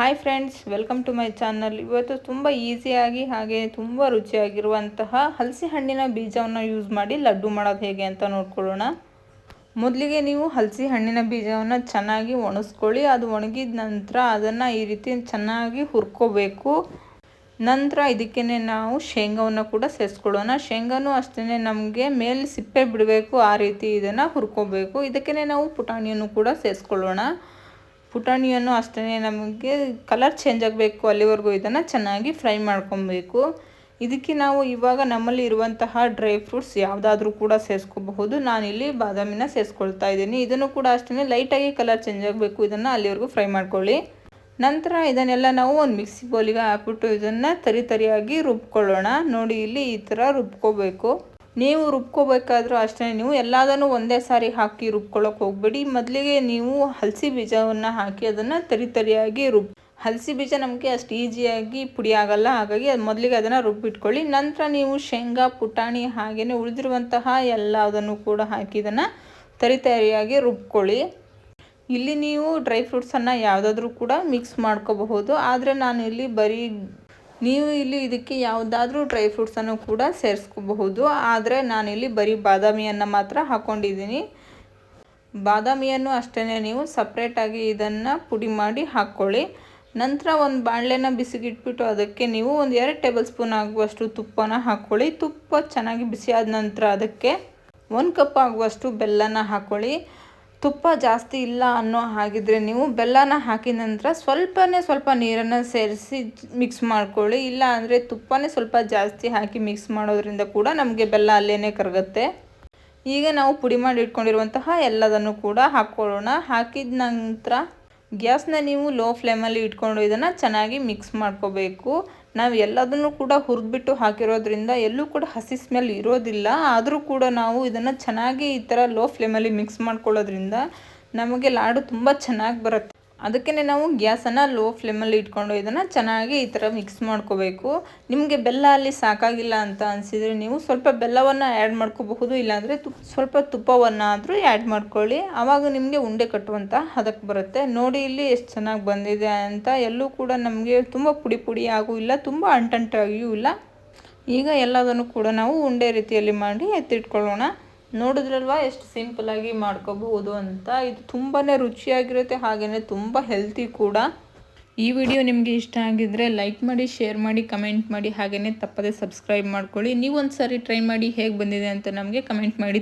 Hi friends welcome to my channel ಇವತ್ತು ತುಂಬ ಈಸಿಯಾಗಿ ಹಾಗೆ ತುಂಬ ರುಚಿಯಾಗಿರುವಂತಹ ಹಲಸಿ ಹಣ್ಣಿನ ಬೀಜವನ್ನು ಯೂಸ್ ಮಾಡಿ ಲಡ್ಡು ಮಾಡೋದು ಹೇಗೆ ಅಂತ ನೋಡ್ಕೊಳ್ಳೋಣ. ಮೊದಲಿಗೆ ನೀವು ಹಲಸಿ ಹಣ್ಣಿನ ಬೀಜವನ್ನು ಚೆನ್ನಾಗಿ ಒಣಗಿಸ್ಕೊಳ್ಳಿ ಅದು ಒಣಗಿದ ನಂತರ ಅದನ್ನು ಈ ರೀತಿ ಚೆನ್ನಾಗಿ ಹುರ್ಕೋಬೇಕು. ನಂತರ ಇದಕ್ಕೇ ನಾವು ಶೇಂಗಾವನ್ನು ಕೂಡ ಸೇರಿಸ್ಕೊಳ್ಳೋಣ. ಶೇಂಗಾನು ಅಷ್ಟೇ ನಮಗೆ ಮೇಲೆ ಸಿಪ್ಪೆ ಬಿಡಬೇಕು, ಆ ರೀತಿ ಇದನ್ನು ಹುರ್ಕೋಬೇಕು. ಇದಕ್ಕೇ ನಾವು ಪುಟಾಣಿಯನ್ನು ಕೂಡ ಸೇರಿಸ್ಕೊಳ್ಳೋಣ. ಪುಟಾಣಿಯನ್ನು ಅಷ್ಟೇ ನಮಗೆ ಕಲರ್ ಚೇಂಜ್ ಆಗಬೇಕು, ಅಲ್ಲಿವರೆಗೂ ಇದನ್ನು ಚೆನ್ನಾಗಿ ಫ್ರೈ ಮಾಡ್ಕೊಬೇಕು. ಇದಕ್ಕೆ ನಾವು ಇವಾಗ ನಮ್ಮಲ್ಲಿ ಇರುವಂತಹ ಡ್ರೈ ಫ್ರೂಟ್ಸ್ ಯಾವುದಾದ್ರೂ ಕೂಡ ಸೇರಿಸ್ಕೋಬಹುದು. ನಾನಿಲ್ಲಿ ಬಾದಾಮಿನ ಸೇರಿಸ್ಕೊಳ್ತಾ ಇದ್ದೀನಿ. ಇದನ್ನು ಕೂಡ ಅಷ್ಟೇ ಲೈಟಾಗಿ ಕಲರ್ ಚೇಂಜ್ ಆಗಬೇಕು. ಇದನ್ನು ಅಲ್ಲಿವರೆಗೂ ಫ್ರೈ ಮಾಡ್ಕೊಳ್ಳಿ. ನಂತರ ಇದನ್ನೆಲ್ಲ ನಾವು ಒಂದು ಮಿಕ್ಸಿ ಬೌಲಿಗೆ ಹಾಕ್ಬಿಟ್ಟು ಇದನ್ನು ತರಿ ತರಿಯಾಗಿ ರುಬ್ಕೊಳ್ಳೋಣ. ನೋಡಿ ಇಲ್ಲಿ ಈ ಥರ ರುಬ್ಕೋಬೇಕು. ನೀವು ರುಬ್ಕೋಬೇಕಾದ್ರೂ ಅಷ್ಟೇ, ನೀವು ಎಲ್ಲದನ್ನು ಒಂದೇ ಸಾರಿ ಹಾಕಿ ರುಬ್ಕೊಳ್ಳೋಕೆ ಹೋಗಬೇಡಿ. ಮೊದಲಿಗೆ ನೀವು ಹಲಸಿ ಬೀಜವನ್ನು ಹಾಕಿ ಅದನ್ನು ತರಿ ತರಿಯಾಗಿ ರುಬ್, ಹಲಸಿ ಬೀಜ ನಮಗೆ ಅಷ್ಟು ಈಸಿಯಾಗಿ ಪುಡಿ ಆಗಲ್ಲ, ಹಾಗಾಗಿ ಅದು ಮೊದಲಿಗೆ ಅದನ್ನು ರುಬ್ಬಿಟ್ಕೊಳ್ಳಿ. ನಂತರ ನೀವು ಶೇಂಗಾ, ಪುಟಾಣಿ ಹಾಗೆಯೇ ಉಳಿದಿರುವಂತಹ ಎಲ್ಲದನ್ನು ಕೂಡ ಹಾಕಿ ಇದನ್ನು ತರಿ ತರಿಯಾಗಿ ರುಬ್ಕೊಳ್ಳಿ. ಇಲ್ಲಿ ನೀವು ಡ್ರೈ ಫ್ರೂಟ್ಸನ್ನು ಯಾವುದಾದ್ರೂ ಕೂಡ ಮಿಕ್ಸ್ ಮಾಡ್ಕೋಬಹುದು. ಆದರೆ ನಾನು ಇಲ್ಲಿ ಬರೀ ನೀವು ಇಲ್ಲಿ ಇದಕ್ಕೆ ಯಾವುದಾದ್ರೂ ಡ್ರೈ ಫ್ರೂಟ್ಸನ್ನು ಕೂಡ ಸೇರಿಸ್ಕೋಬಹುದು. ಆದರೆ ನಾನಿಲ್ಲಿ ಬರೀ ಬಾದಾಮಿಯನ್ನು ಮಾತ್ರ ಹಾಕ್ಕೊಂಡಿದ್ದೀನಿ ಬಾದಾಮಿಯನ್ನು ಅಷ್ಟೇ ನೀವು ಸಪ್ರೇಟಾಗಿ ಇದನ್ನು ಪುಡಿ ಮಾಡಿ ಹಾಕ್ಕೊಳ್ಳಿ ನಂತರ ಒಂದು ಬಾಣಲೆನ ಬಿಸಿಗಿಟ್ಬಿಟ್ಟು ಅದಕ್ಕೆ ನೀವು ಒಂದು ಎರಡು ಟೇಬಲ್ ಸ್ಪೂನ್ ಆಗುವಷ್ಟು ತುಪ್ಪನ ಹಾಕ್ಕೊಳ್ಳಿ ತುಪ್ಪ ಚೆನ್ನಾಗಿ ಬಿಸಿಯಾದ ನಂತರ ಅದಕ್ಕೆ ಒಂದು ಕಪ್ ಆಗುವಷ್ಟು ಬೆಲ್ಲನ ಹಾಕ್ಕೊಳ್ಳಿ ತುಪ್ಪ ಜಾಸ್ತಿ ಇಲ್ಲ ಅನ್ನೋ ಹಾಗಿದ್ರೆ ನೀವು ಬೆಲ್ಲನ ಹಾಕಿದ ನಂತರ ಸ್ವಲ್ಪನೇ ಸ್ವಲ್ಪ ನೀರನ್ನು ಸೇರಿಸಿ ಮಿಕ್ಸ್ ಮಾಡ್ಕೊಳ್ಳಿ. ಇಲ್ಲ ಅಂದರೆ ತುಪ್ಪನೇ ಸ್ವಲ್ಪ ಜಾಸ್ತಿ ಹಾಕಿ ಮಿಕ್ಸ್ ಮಾಡೋದ್ರಿಂದ ಕೂಡ ನಮಗೆ ಬೆಲ್ಲ ಅಲ್ಲೇ ಕರಗುತ್ತೆ. ಈಗ ನಾವು ಪುಡಿ ಮಾಡಿ ಇಟ್ಕೊಂಡಿರುವಂತಹ ಎಲ್ಲದನ್ನು ಕೂಡ ಹಾಕ್ಕೊಳ್ಳೋಣ. ಹಾಕಿದ ನಂತರ ಗ್ಯಾಸ್ನ ನೀವು ಲೋ ಫ್ಲೇಮಲ್ಲಿ ಇಟ್ಕೊಂಡು ಇದನ್ನು ಚೆನ್ನಾಗಿ ಮಿಕ್ಸ್ ಮಾಡ್ಕೋಬೇಕು. ನಾವು ಎಲ್ಲದನ್ನು ಕೂಡ ಹುರಿದ್ಬಿಟ್ಟು ಹಾಕಿರೋದ್ರಿಂದ ಎಲ್ಲೂ ಕೂಡ ಹಸಿ ಸ್ಮೆಲ್ ಇರೋದಿಲ್ಲ. ಆದರೂ ಕೂಡ ನಾವು ಇದನ್ನು ಚೆನ್ನಾಗಿ ಈ ಥರ ಲೋ ಫ್ಲೇಮಲ್ಲಿ ಮಿಕ್ಸ್ ಮಾಡ್ಕೊಳ್ಳೋದ್ರಿಂದ ನಮಗೆ ಲಾಡು ತುಂಬ ಚೆನ್ನಾಗಿ ಬರುತ್ತೆ. ಅದಕ್ಕೇ ನಾವು ಗ್ಯಾಸನ್ನು ಲೋ ಫ್ಲೇಮಲ್ಲಿ ಇಟ್ಕೊಂಡು ಇದನ್ನು ಚೆನ್ನಾಗಿ ಈ ಥರ ಮಿಕ್ಸ್ ಮಾಡ್ಕೋಬೇಕು. ನಿಮಗೆ ಬೆಲ್ಲ ಅಲ್ಲಿ ಸಾಕಾಗಿಲ್ಲ ಅಂತ ಅನಿಸಿದರೆ ನೀವು ಸ್ವಲ್ಪ ಬೆಲ್ಲವನ್ನು ಆ್ಯಡ್ ಮಾಡ್ಕೋಬಹುದು, ಇಲ್ಲಾಂದರೆ ತು, ಸ್ವಲ್ಪ ತುಪ್ಪವನ್ನು ಆದರೂ ಆ್ಯಡ್ ಮಾಡ್ಕೊಳ್ಳಿ. ಆವಾಗ ನಿಮಗೆ ಉಂಡೆ ಕಟ್ಟುವಂಥ ಹದಕ್ಕೆ ಬರುತ್ತೆ. ನೋಡಿ ಇಲ್ಲಿ ಎಷ್ಟು ಚೆನ್ನಾಗಿ ಬಂದಿದೆ ಅಂತ. ಎಲ್ಲೂ ಕೂಡ ನಮಗೆ ತುಂಬ ಪುಡಿ ಪುಡಿ ಆಗೂ ಇಲ್ಲ, ತುಂಬ ಅಂಟಂಟಾಗಿಯೂ ಇಲ್ಲ. ಈಗ ಎಲ್ಲದನ್ನು ಕೂಡ ನಾವು ಉಂಡೆ ರೀತಿಯಲ್ಲಿ ಮಾಡಿ ಎತ್ತಿಟ್ಕೊಳ್ಳೋಣ. ನೋಡಿದ್ರಲ್ವ? ಎಷ್ಟು ಸಿಂಪಲಾಗಿ ಮಾಡ್ಕೋಬಹುದು ಅಂತ. ಇದು ತುಂಬಾ ರುಚಿಯಾಗಿರುತ್ತೆ ಹಾಗೆಯೇ ತುಂಬ ಹೆಲ್ತಿ ಕೂಡ. ಈ ವಿಡಿಯೋ ನಿಮಗೆ ಇಷ್ಟ ಆಗಿದ್ರೆ ಲೈಕ್ ಮಾಡಿ ಶೇರ್ ಮಾಡಿ ಕಮೆಂಟ್ ಮಾಡಿ ಹಾಗೆಯೇ ತಪ್ಪದೆ ಸಬ್ಸ್ಕ್ರೈಬ್ ಮಾಡ್ಕೊಳ್ಳಿ. ನೀವು ಒಂದು ಸಾರಿ ಟ್ರೈ ಮಾಡಿ ಹೇಗೆ ಬಂದಿದೆ ಅಂತ ನಮಗೆ ಕಮೆಂಟ್ ಮಾಡಿ.